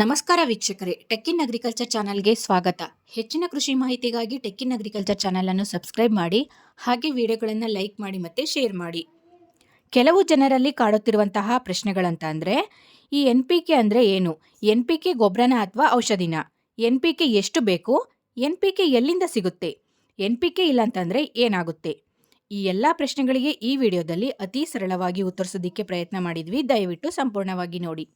ನಮಸ್ಕಾರ ವೀಕ್ಷಕರೇ, ಟೆಕ್ಕಿನ್ ಅಗ್ರಿಕಲ್ಚರ್ ಚಾನಲ್ಗೆ ಸ್ವಾಗತ. ಹೆಚ್ಚಿನ ಕೃಷಿ ಮಾಹಿತಿಗಾಗಿ ಟೆಕ್ಕಿನ್ ಅಗ್ರಿಕಲ್ಚರ್ ಚಾನಲ್ ಅನ್ನು ಸಬ್ಸ್ಕ್ರೈಬ್ ಮಾಡಿ, ಹಾಗೆ ವಿಡಿಯೋಗಳನ್ನು ಲೈಕ್ ಮಾಡಿ ಮತ್ತೆ ಶೇರ್ ಮಾಡಿ. ಕೆಲವು ಜನರಲ್ಲಿ ಕಾಡುತ್ತಿರುವಂತಹ ಪ್ರಶ್ನೆಗಳಂತ ಅಂದರೆ, ಈ ಎನ್ ಪಿ ಕೆ ಅಂದರೆ ಏನು? ಎನ್ ಪಿ ಕೆ ಗೊಬ್ಬರನ ಅಥವಾ ಔಷಧಿನ? ಎನ್ ಪಿ ಕೆ ಎಷ್ಟು ಬೇಕು? ಎನ್ ಪಿ ಕೆ ಎಲ್ಲಿಂದ ಸಿಗುತ್ತೆ? ಎನ್ ಪಿ ಕೆ ಇಲ್ಲ ಅಂತಂದರೆ ಏನಾಗುತ್ತೆ? ಈ ಎಲ್ಲ ಪ್ರಶ್ನೆಗಳಿಗೆ ಈ ವಿಡಿಯೋದಲ್ಲಿ ಅತಿ ಸರಳವಾಗಿ ಉತ್ತರಿಸೋದಕ್ಕೆ ಪ್ರಯತ್ನ ಮಾಡಿದ್ವಿ. ದಯವಿಟ್ಟು ಸಂಪೂರ್ಣವಾಗಿ ನೋಡಿ.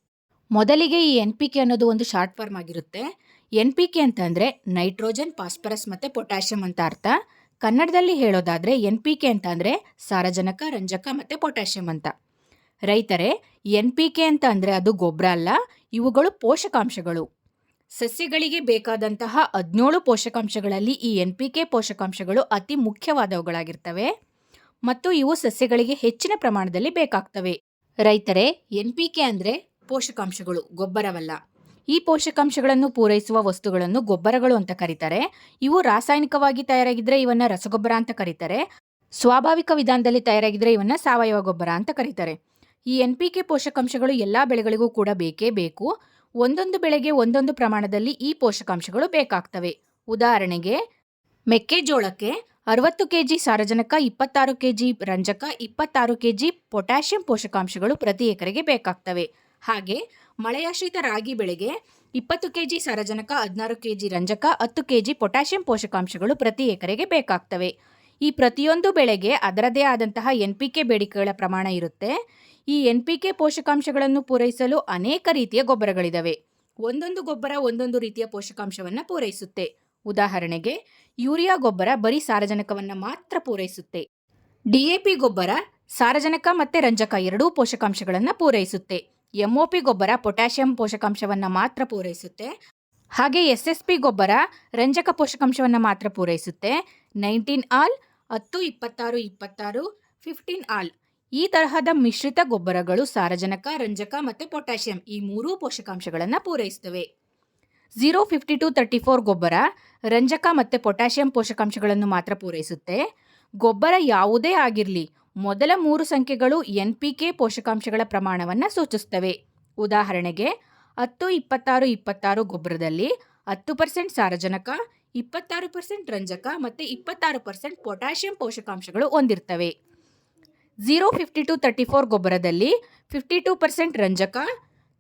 ಮೊದಲಿಗೆ ಈ ಎನ್ ಪಿ ಕೆ ಅನ್ನೋದು ಒಂದು ಶಾರ್ಟ್ ಫಾರ್ಮ್ ಆಗಿರುತ್ತೆ. ಎನ್ ಪಿ ಕೆ ಅಂತಂದರೆ ನೈಟ್ರೋಜನ್ ಫಾಸ್ಫರಸ್ ಮತ್ತು ಪೊಟ್ಯಾಷಿಯಂ ಅಂತ ಅರ್ಥ. ಕನ್ನಡದಲ್ಲಿ ಹೇಳೋದಾದರೆ ಎನ್ ಪಿ ಕೆ ಅಂತಂದರೆ ಸಾರಜನಕ, ರಂಜಕ ಮತ್ತು ಪೊಟ್ಯಾಷಿಯಂ ಅಂತ. ರೈತರೇ ಎನ್ ಪಿ ಕೆ ಅಂತ ಅಂದರೆ ಅದು ಗೊಬ್ಬರ ಅಲ್ಲ, ಇವುಗಳು ಪೋಷಕಾಂಶಗಳು. ಸಸ್ಯಗಳಿಗೆ ಬೇಕಾದಂತಹ ಹದಿನೇಳು ಪೋಷಕಾಂಶಗಳಲ್ಲಿ ಈ ಎನ್ ಪಿ ಕೆ ಪೋಷಕಾಂಶಗಳು ಅತಿ ಮುಖ್ಯವಾದವುಗಳಾಗಿರ್ತವೆ. ಮತ್ತು ಇವು ಸಸ್ಯಗಳಿಗೆ ಹೆಚ್ಚಿನ ಪ್ರಮಾಣದಲ್ಲಿ ಬೇಕಾಗ್ತವೆ. ರೈತರೇ ಎನ್ ಪಿ ಕೆ ಅಂದರೆ ಪೋಷಕಾಂಶಗಳು, ಗೊಬ್ಬರವಲ್ಲ. ಈ ಪೋಷಕಾಂಶಗಳನ್ನು ಪೂರೈಸುವ ವಸ್ತುಗಳನ್ನು ಗೊಬ್ಬರಗಳು ಅಂತ ಕರೀತಾರೆ. ಇವು ರಾಸಾಯನಿಕವಾಗಿ ತಯಾರಾಗಿದ್ರೆ ಇವನ್ನ ರಸಗೊಬ್ಬರ ಅಂತ ಕರೀತಾರೆ. ಸ್ವಾಭಾವಿಕ ವಿಧಾನದಲ್ಲಿ ತಯಾರಾಗಿದ್ರೆ ಇವನ್ನ ಸಾವಯವ ಗೊಬ್ಬರ ಅಂತ ಕರೀತಾರೆ. ಈ ಎನ್ ಪಿ ಕೆ ಪೋಷಕಾಂಶಗಳು ಎಲ್ಲ ಬೆಳೆಗಳಿಗೂ ಕೂಡ ಬೇಕೇ ಬೇಕು. ಒಂದೊಂದು ಬೆಳೆಗೆ ಒಂದೊಂದು ಪ್ರಮಾಣದಲ್ಲಿ ಈ ಪೋಷಕಾಂಶಗಳು ಬೇಕಾಗ್ತವೆ. ಉದಾಹರಣೆಗೆ, ಮೆಕ್ಕೆಜೋಳಕ್ಕೆ ಅರವತ್ತು ಕೆಜಿ ಸಾರಜನಕ, ಇಪ್ಪತ್ತಾರು ಕೆಜಿ ರಂಜಕ, ಇಪ್ಪತ್ತಾರು ಕೆಜಿ ಪೊಟ್ಯಾಷಿಯಂ ಪೋಷಕಾಂಶಗಳು ಪ್ರತಿ ಎಕರೆಗೆ ಬೇಕಾಗ್ತವೆ. ಹಾಗೆ ಮಳೆಯಾಶ್ರಿತ ರಾಗಿ ಬೆಳೆಗೆ ಇಪ್ಪತ್ತು ಕೆಜಿ ಸಾರಜನಕ, ಹದಿನಾರು ಕೆಜಿ ರಂಜಕ, ಹತ್ತು ಕೆಜಿ ಪೊಟ್ಯಾಷಿಯಂ ಪೋಷಕಾಂಶಗಳು ಪ್ರತಿ ಎಕರೆಗೆ ಬೇಕಾಗ್ತವೆ. ಈ ಪ್ರತಿಯೊಂದು ಬೆಳೆಗೆ ಅದರದೇ ಆದಂತಹ ಎನ್ ಪಿ ಕೆ ಬೇಡಿಕೆಗಳ ಪ್ರಮಾಣ ಇರುತ್ತೆ. ಈ ಎನ್ ಪಿ ಕೆ ಪೋಷಕಾಂಶಗಳನ್ನು ಪೂರೈಸಲು ಅನೇಕ ರೀತಿಯ ಗೊಬ್ಬರಗಳಿದ್ದಾವೆ ಒಂದೊಂದು ಗೊಬ್ಬರ ಒಂದೊಂದು ರೀತಿಯ ಪೋಷಕಾಂಶವನ್ನು ಪೂರೈಸುತ್ತೆ. ಉದಾಹರಣೆಗೆ, ಯೂರಿಯಾ ಗೊಬ್ಬರ ಬರೀ ಸಾರಜನಕವನ್ನು ಮಾತ್ರ ಪೂರೈಸುತ್ತೆ. ಡಿಎಪಿ ಗೊಬ್ಬರ, ಸಾರಜನಕ ಮತ್ತು ರಂಜಕ ಎರಡೂ ಪೋಷಕಾಂಶಗಳನ್ನು ಪೂರೈಸುತ್ತೆ. ಎಂಒಪಿ ಗೊಬ್ಬರ ಪೊಟ್ಯಾಷಿಯಂ ಪೋಷಕಾಂಶವನ್ನು ಮಾತ್ರ ಪೂರೈಸುತ್ತೆ. ಹಾಗೆ ಎಸ್ ಎಸ್ ಪಿ ಗೊಬ್ಬರ ರಂಜಕ ಪೋಷಕಾಂಶವನ್ನು ಮಾತ್ರ ಪೂರೈಸುತ್ತೆ. ನೈನ್ಟೀನ್ ಆಲ್, ಹತ್ತು, ಇಪ್ಪತ್ತಾರು ಇಪ್ಪತ್ತಾರು, ಫಿಫ್ಟೀನ್ ಆಲ್ ಈ ತರಹದ ಮಿಶ್ರಿತ ಗೊಬ್ಬರಗಳು ಸಾರಜನಕ, ರಂಜಕ ಮತ್ತು ಪೊಟ್ಯಾಷಿಯಂ ಈ ಮೂರೂ ಪೋಷಕಾಂಶಗಳನ್ನು ಪೂರೈಸುತ್ತವೆ zero fifty two thirty four ಗೊಬ್ಬರ, ರಂಜಕ ಮತ್ತು ಪೊಟ್ಯಾಷಿಯಂ ಪೋಷಕಾಂಶಗಳನ್ನು ಮಾತ್ರ ಪೂರೈಸುತ್ತೆ. ಗೊಬ್ಬರ ಯಾವುದೇ ಆಗಿರಲಿ, ಮೊದಲ ಮೂರು ಸಂಖ್ಯೆಗಳು ಎನ್ ಪಿ ಕೆ ಪೋಷಕಾಂಶಗಳ ಪ್ರಮಾಣವನ್ನು ಸೂಚಿಸುತ್ತವೆ. ಉದಾಹರಣೆಗೆ, ಹತ್ತು, ಇಪ್ಪತ್ತಾರು ಇಪ್ಪತ್ತಾರು ಗೊಬ್ಬರದಲ್ಲಿ ಹತ್ತು ಪರ್ಸೆಂಟ್ ಸಾರಜನಕ, ಇಪ್ಪತ್ತಾರು ಪರ್ಸೆಂಟ್ ರಂಜಕ ಮತ್ತು ಇಪ್ಪತ್ತಾರು ಪರ್ಸೆಂಟ್ ಪೊಟ್ಯಾಷಿಯಂ ಪೋಷಕಾಂಶಗಳು ಹೊಂದಿರ್ತವೆ. Zero fifty two thirty four ಗೊಬ್ಬರದಲ್ಲಿ ಫಿಫ್ಟಿ ಟೂ ಪರ್ಸೆಂಟ್ ರಂಜಕ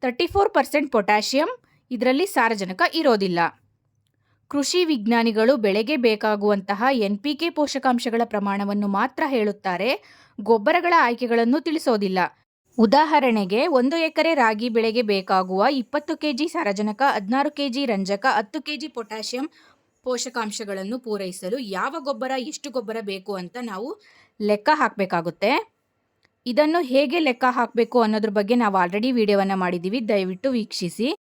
ತರ್ಟಿ ಫೋರ್ ಪರ್ಸೆಂಟ್ ಪೊಟ್ಯಾಷಿಯಂ ಇದರಲ್ಲಿ ಸಾರಜನಕ ಇರೋದಿಲ್ಲ. ಕೃಷಿ ವಿಜ್ಞಾನಿಗಳು ಬೆಳೆಗೆ ಬೇಕಾಗುವಂತಹ ಎನ್ ಪಿ ಕೆ ಪೋಷಕಾಂಶಗಳ ಪ್ರಮಾಣವನ್ನು ಮಾತ್ರ ಹೇಳುತ್ತಾರೆ, ಗೊಬ್ಬರಗಳ ಆಯ್ಕೆಗಳನ್ನು ತಿಳಿಸೋದಿಲ್ಲ. ಉದಾಹರಣೆಗೆ, ಒಂದು ಎಕರೆ ರಾಗಿ ಬೆಳೆಗೆ ಬೇಕಾಗುವ ಇಪ್ಪತ್ತು ಕೆಜಿ ಸಾರಜನಕ, ಹದಿನಾರು ಕೆಜಿ ರಂಜಕ, ಹತ್ತು ಕೆಜಿ ಪೊಟ್ಯಾಷಿಯಂ ಪೋಷಕಾಂಶಗಳನ್ನು ಪೂರೈಸಲು ಯಾವ ಗೊಬ್ಬರ, ಎಷ್ಟು ಗೊಬ್ಬರ ಬೇಕು ಅಂತ ನಾವು ಲೆಕ್ಕ ಹಾಕಬೇಕಾಗುತ್ತೆ. ಇದನ್ನು ಹೇಗೆ ಲೆಕ್ಕ ಹಾಕಬೇಕು ಅನ್ನೋದ್ರ ಬಗ್ಗೆ ನಾವು ಆಲ್ರೆಡಿ ವಿಡಿಯೋವನ್ನು ಮಾಡಿದ್ದೀವಿ. ದಯವಿಟ್ಟು ವೀಕ್ಷಿಸಿ.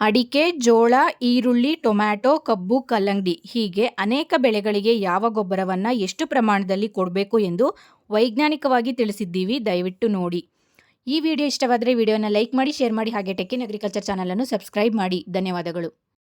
ಅಡಿಕೆ, ಜೋಳ, ಈರುಳ್ಳಿ, ಟೊಮ್ಯಾಟೊ, ಕಬ್ಬು, ಕಲ್ಲಂಗಡಿ ಹೀಗೆ ಅನೇಕ ಬೆಳೆಗಳಿಗೆ ಯಾವ ಗೊಬ್ಬರವನ್ನು ಎಷ್ಟು ಪ್ರಮಾಣದಲ್ಲಿ ಕೊಡಬೇಕು ಎಂದು ವೈಜ್ಞಾನಿಕವಾಗಿ ತಿಳಿಸಿದ್ದೀವಿ. ದಯವಿಟ್ಟು ನೋಡಿ. ಈ ವಿಡಿಯೋ ಇಷ್ಟವಾದರೆ ವಿಡಿಯೋನ ಲೈಕ್ ಮಾಡಿ, ಶೇರ್ ಮಾಡಿ ಹಾಗೆ ಟೆಕ್ಕಿನ್ ಅಗ್ರಿಕಲ್ಚರ್ ಚಾನಲನ್ನು ಸಬ್ಸ್ಕ್ರೈಬ್ ಮಾಡಿ. ಧನ್ಯವಾದಗಳು.